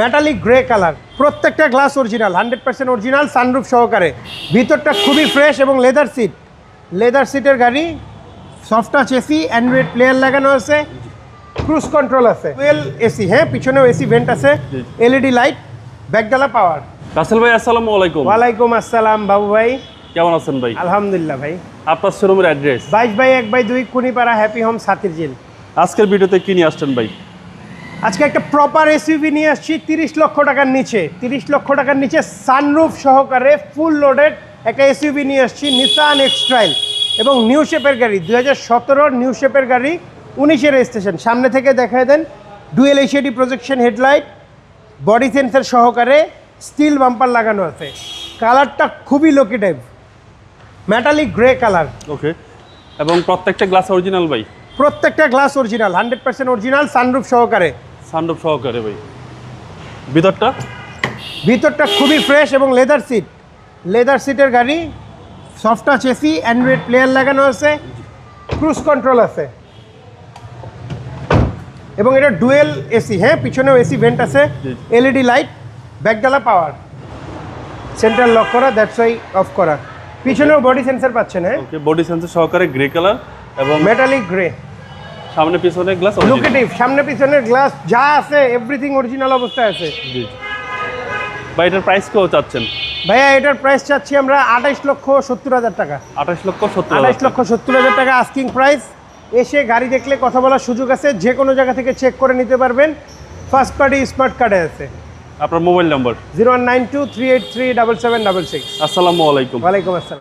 Metallic grey colour. প্রত্যেকটা glass original hundred percent original sunroof সহকারে। ভিতরটা খুবই ফ্রেশ এবং লেদার সিট লেদার সিটের গাড়ি soft touch AC Android player লাগানো আছে ক্রুজ কন্ট্রোল আছে। টুয়েল এসি হ্যাঁ পিছনেও এসি ভেন্ট আছে। এলইডি লাইট ব্যাকডালা পাওয়ার রাসেল ভাই আসসালামু আলাইকুম। ওয়ালাইকুম আসসালাম বাবু ভাই। কেমন আছেন ভাই? আলহামদুলিল্লাহ ভাই। আপনার শোরুমের অ্যাড্রেস বাইশ বাই এক বাই দুই কুনিপাড়া হ্যাপি হোম সাতির জিল আজকের ভিডিওতে কি নিয়ে আসছেন ভাই? আজকে একটা প্রপার এসইউভি নিয়ে আসছি তিরিশ লক্ষ টাকার নিচে। তিরিশ লক্ষ টাকার নিচে সানরুফ সহকারে ফুল লোডেড একটা এসইউভি নিয়ে আসছি নিসান এক্সট্রাইল এবং নিউ শেপের গাড়ি দু হাজার সতেরোর নিউ শেপের গাড়ি উনিশের স্টেশন সামনে থেকে দেখায় দেন dual HID projection headlight body sensor সহকারে স্টিল বাম্পার লাগানো আছে। কালারটা খুবই লোকেটিভ মেটালিক গ্রে কালার ওকে এবং প্রত্যেকটা গ্লাস অরিজিনাল ভাই? প্রত্যেকটা glass original hundred percent original sunroof সহকারে। সানরুফ সহকারে ভাই। ভিতরটা? ভিতরটা খুবই ফ্রেশ এবং লেদার সিট লেদার সিটের গাড়ি soft touch AC Android player লাগানো আছে ক্রুজ কন্ট্রোল আছে। এবং এটা ডুয়েল এসি হ্যাঁ পিছনেও এসি ভেন্ট আছে। এলইডি লাইট ব্যাকডালা পাওয়ার সেন্ট্রাল লক করা দ্যাটস ওয়াই অফ করা। পিছনেও বডি সেন্সার পাচ্ছেন হ্যাঁ। বডি সেন্সর সহকারে গ্রে কালার এবং মেটালিক গ্রে সামনে পিছনে গ্লাস লুকেটিভ সামনে পিছনের গ্লাস যা আছে এভরিথিং অরিজিনাল অবস্থায় আছে। জি ভাই এটার প্রাইস কেউ চাচ্ছেন? ভাইয়া এটার প্রাইস চাচ্ছি আমরা আঠাইশ লক্ষ সত্তর হাজার টাকা। আঠাশ লক্ষ সত্তর আঠাইশ লক্ষ সত্তর হাজার টাকা আস্কিং প্রাইস এসে গাড়ি দেখলে কথা বলার সুযোগ আছে যে কোনো জায়গা থেকে চেক করে নিতে পারবেন। ফার্স্ট পার্টি স্মার্ট কার্ডে আছে। আপনার mobile number zero one nine two three eight three double seven double six. আসসালামু আলাইকুম। ওয়ালাইকুম আসসালাম।